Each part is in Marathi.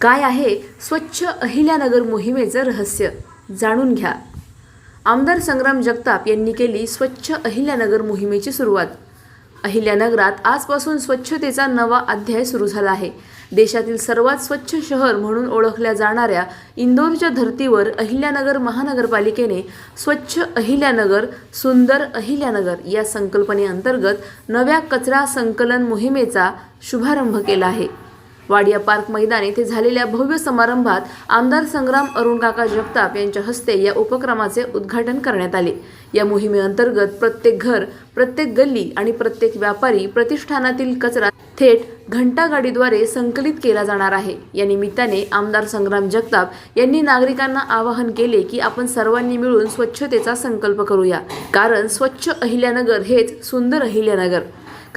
काय आहे स्वच्छ अहिल्यानगर मोहिमेचं रहस्य? जाणून घ्या. आमदार संग्राम जगताप यांनी केली स्वच्छ अहिल्यानगर मोहिमेची सुरुवात. अहिल्यानगरात आजपासून स्वच्छतेचा नवा अध्याय सुरू झाला आहे. देशातील सर्वात स्वच्छ शहर म्हणून ओळखल्या जाणाऱ्या इंदोरच्या धर्तीवर अहिल्यानगर महानगरपालिकेने स्वच्छ अहिल्यानगर सुंदर अहिल्यानगर या संकल्पनेअंतर्गत नव्या कचरा संकलन मोहिमेचा शुभारंभ केला आहे. वाडिया पार्क मैदान येथे झालेल्या भव्य समारंभात आमदार संग्राम अरुणकाका जगताप यांच्या हस्ते या उपक्रमाचे उद्घाटन करण्यात आले. या मोहिमेअंतर्गत प्रत्येक घर प्रत्येक गल्ली आणि प्रत्येक व्यापारी प्रतिष्ठानातील कचरा थेट घंटागाडीद्वारे संकलित केला जाणार आहे. या निमित्ताने आमदार संग्राम जगताप यांनी नागरिकांना आवाहन केले की आपण सर्वांनी मिळून स्वच्छतेचा संकल्प करूया. कारण स्वच्छ अहिल्यानगर हेच सुंदर अहिल्यानगर.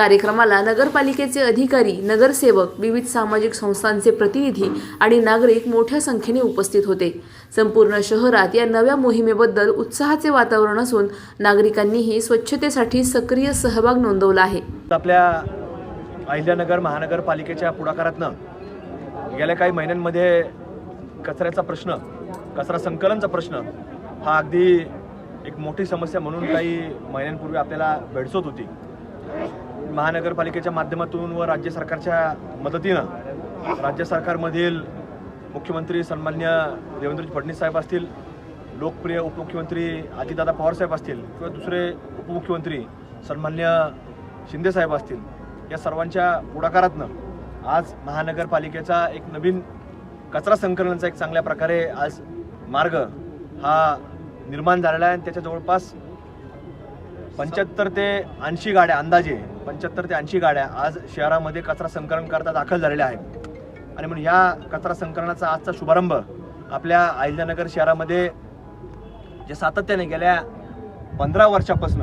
कार्यक्रमाला नगरपालिकेचे अधिकारी नगरसेवक विविध सामाजिक संस्थांचे प्रतिनिधी आणि नागरिक मोठ्या संख्येने उपस्थित होते. संपूर्ण शहरात या नव्या मोहिमेबद्दल उत्साहाचे वातावरण असून नागरिकांनीही स्वच्छतेसाठी सक्रिय सहभाग नोंदवला आहे. आपल्या अहिल्यानगर महानगरपालिकेच्या पुढाकारातनं गेल्या काही महिन्यांमध्ये कचऱ्याचा प्रश्न कचरा संकलनचा प्रश्न हा अगदी एक मोठी समस्या म्हणून काही महिन्यांपूर्वी आपल्याला भेडसत होती. महानगरपालिकेच्या माध्यमातून व राज्य सरकारच्या मदतीनं राज्य सरकारमधील मुख्यमंत्री सन्मान्य देवेंद्रजी फडणवीस साहेब असतील लोकप्रिय उपमुख्यमंत्री अजितदादा पवारसाहेब असतील किंवा दुसरे उपमुख्यमंत्री सन्मान्य शिंदेसाहेब असतील या सर्वांच्या पुढाकारातनं आज महानगरपालिकेचा एक नवीन कचरा संकलनाचा एक चांगल्या प्रकारे आज मार्ग हा निर्माण झालेला आहे आणि त्याच्या जवळपास पंच्याहत्तर ते ऐंशी गाड्या अंदाजे पंच्याहत्तर ते ऐंशी गाड्या आज शहरामध्ये कचरा संकलन करता दाखल झालेल्या आहेत. आणि म्हणून ह्या कचरा संकलनाचा आजचा शुभारंभ आपल्या अहिल्यानगर शहरामध्ये जे सातत्याने गेल्या पंधरा वर्षापासून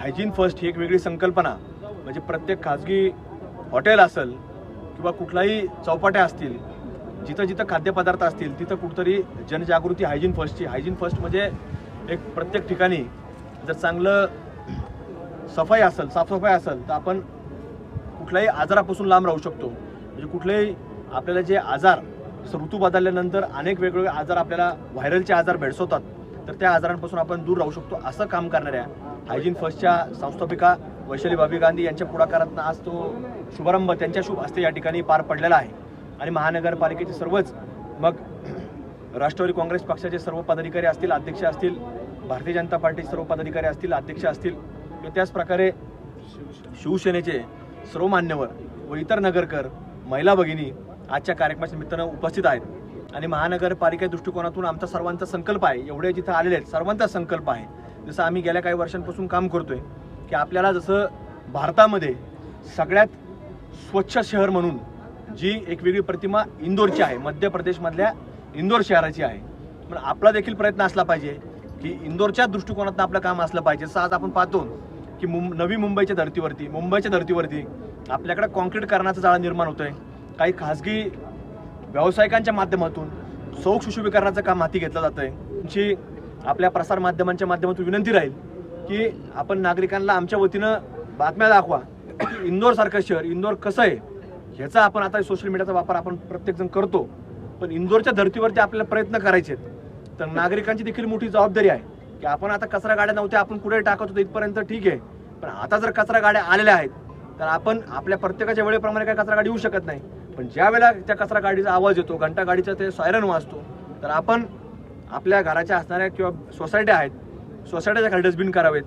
हायजीन फर्स्ट ही एक वेगळी संकल्पना म्हणजे प्रत्येक खाजगी हॉटेल असेल किंवा कुठलाही चौपाट्या असतील जिथं जिथं खाद्यपदार्थ असतील तिथं कुठतरी जनजागृती हायजीन फर्स्टची हायजीन फर्स्ट म्हणजे एक प्रत्येक ठिकाणी जर चांगलं सफाई असेल साफसफाई असेल तर आपण कुठल्याही आजारापासून लांब राहू शकतो. म्हणजे कुठलेही आपल्याला जे आजार ऋतू बदलल्यानंतर अनेक वेगवेगळे आजार आपल्याला व्हायरलचे आजार भेडसवतात तर त्या आजारांपासून आपण दूर राहू शकतो असं काम करणाऱ्या हायजीन फर्स्टच्या संस्थापिका वैशाली भाभी गांधी यांच्या पुढाकारातनं आज तो शुभारंभ त्यांच्या शुभ हस्ते या ठिकाणी पार पडलेला आहे. आणि महानगरपालिकेचे सर्वच मग राष्ट्रवादी काँग्रेस पक्षाचे सर्व पदाधिकारी असतील अध्यक्ष असतील भारतीय जनता पार्टीचे सर्व पदाधिकारी असतील अध्यक्ष असतील त्याच प्रकारे शिवसेनेचे सर्व मान्यवर व इतर नगरकर महिला भगिनी आजच्या कार्यक्रमाच्या निमित्तानं उपस्थित आहेत. आणि महानगरपालिका दृष्टिकोनातून आमचा सर्वांचा संकल्प आहे एवढे जिथं आलेले आहेत सर्वांचा संकल्प आहे. जसं आम्ही गेल्या काही वर्षांपासून काम करतोय की आपल्याला जसं भारतामध्ये सगळ्यात स्वच्छ शहर म्हणून जी एक वेगळी प्रतिमा इंदोरची आहे मध्य प्रदेशमधल्या इंदोर शहराची आहे. पण आपला देखील प्रयत्न असला पाहिजे की इंदोरच्या दृष्टिकोनातून आपलं काम असलं पाहिजे. जसं आज आपण पाहतो की मुं नवी मुंबईच्या धर्तीवरती मुंबईच्या धर्तीवरती आपल्याकडे कॉन्क्रीटकरणाचं जाळं निर्माण होतं आहे काही खाजगी व्यावसायिकांच्या माध्यमातून सौक सुशोभीकरणाचं काम हाती घेतलं जातं आहे तुमची आपल्या प्रसार माध्यमांच्या माध्यमातून विनंती राहील की आपण नागरिकांना आमच्या वतीनं बातम्या दाखवा इंदोरसारखं शहर इंदोर कसं आहे ह्याचा आपण आता सोशल मीडियाचा वापर आपण प्रत्येकजण करतो. पण इंदोरच्या धर्तीवरती आपल्याला प्रयत्न करायचे आहेत तर नागरिकांची देखील मोठी जबाबदारी आहे की आपण आता कचरा गाड्या नव्हत्या आपण कुठे टाकत होतो इथपर्यंत ठीक आहे. पण आता जर कचरा गाड्या आलेल्या आहेत तर आपण आपल्या प्रत्येकाच्या वेळेप्रमाणे काय कचरा गाडी येऊ शकत नाही. पण ज्या वेळेला त्या कचरा गाडीचा आवाज येतो घंटा गाडीचा ते सायरन वाजतो तर आपण आपल्या घराच्या असणाऱ्या किंवा सोसायट्या आहेत सोसायट्याच्या खाली डस्टबिन करावेत.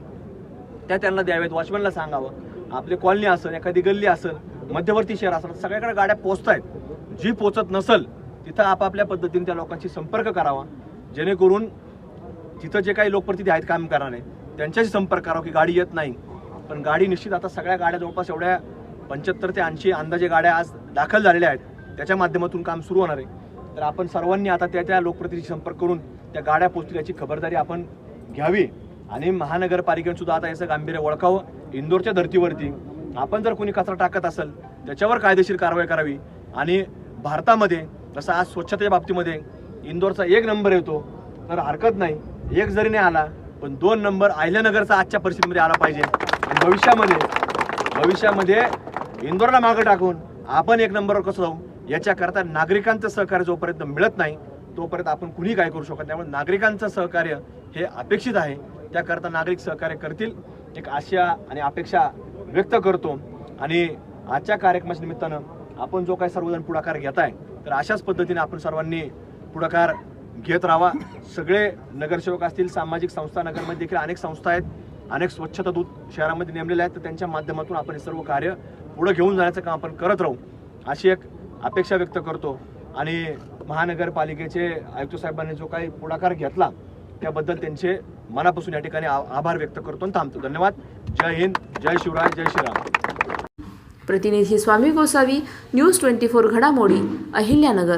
त्या त्यांना द्यावेत वॉचमॅनला सांगावं. आपली कॉलनी असेल एखादी गल्ली असेल मध्यवर्ती शहर असेल सगळ्याकडे गाड्या पोचत आहेत जी पोचत नसेल तिथं आपापल्या पद्धतीने त्या लोकांशी संपर्क करावा. जेणेकरून तिथं जे काही लोकप्रतिनिधी आहेत काम करणारे त्यांच्याशी संपर्क करावा की गाडी येत नाही. पण गाडी निश्चित आता सगळ्या गाड्या जवळपास एवढ्या पंच्याहत्तर ते ऐंशी अंदाजे गाड्या आज दाखल झालेल्या आहेत. त्याच्या माध्यमातून काम सुरू होणार आहे. तर आपण सर्वांनी आता त्या त्या लोकप्रतिनिधी संपर्क करून त्या गाड्या पोचतील याची खबरदारी आपण घ्यावी. आणि महानगरपालिकेने सुद्धा आता याचं गांभीर्य ओळखावं. इंदोरच्या धर्तीवरती आपण जर कोणी कचरा टाकत असेल त्याच्यावर कायदेशीर कारवाई करावी. आणि भारतामध्ये जसं आज स्वच्छतेच्या बाबतीमध्ये इंदोरचा एक नंबर येतो तर हरकत नाही. एक जरी नाही आला पण दोन नंबर अहिल्यानगरचा आजच्या परिस्थितीमध्ये आला पाहिजे. भविष्यामध्ये भविष्यामध्ये इंदोरला मागं टाकून आपण एक नंबरवर कसं जाऊ याच्याकरता नागरिकांचं सहकार्य जोपर्यंत मिळत नाही तोपर्यंत आपण कुणी काय करू शकत त्यामुळे नागरिकांचं सहकार्य हे अपेक्षित आहे. त्याकरता नागरिक सहकार्य करतील. एक आशा आणि अपेक्षा व्यक्त करतो. आणि आजच्या कार्यक्रमाच्या निमित्तानं आपण जो काही सर्वजण पुढाकार घेत आहे तर अशाच पद्धतीने आपण सर्वांनी पुढाकार घेत राहावा. सगळे नगरसेवक असतील सामाजिक संस्था नगरमध्ये देखील अनेक संस्था आहेत. अनेक स्वच्छता दूत शहरामध्ये नेमलेल्या आहेत. तर त्यांच्या माध्यमातून आपण हे सर्व कार्य पुढं घेऊन जाण्याचं काम आपण करत राहू अशी एक अपेक्षा व्यक्त करतो. आणि महानगरपालिकेचे आयुक्त साहेबांनी जो काही पुढाकार घेतला त्याबद्दल त्यांचे मनापासून या ठिकाणी आ- आभार व्यक्त करतो आणि थांबतो. धन्यवाद. जय हिंद जय शिवराय जय श्रीराम. प्रतिनिधी Swami Gosavi news twenty four घडामोडी अहिल्यानगर.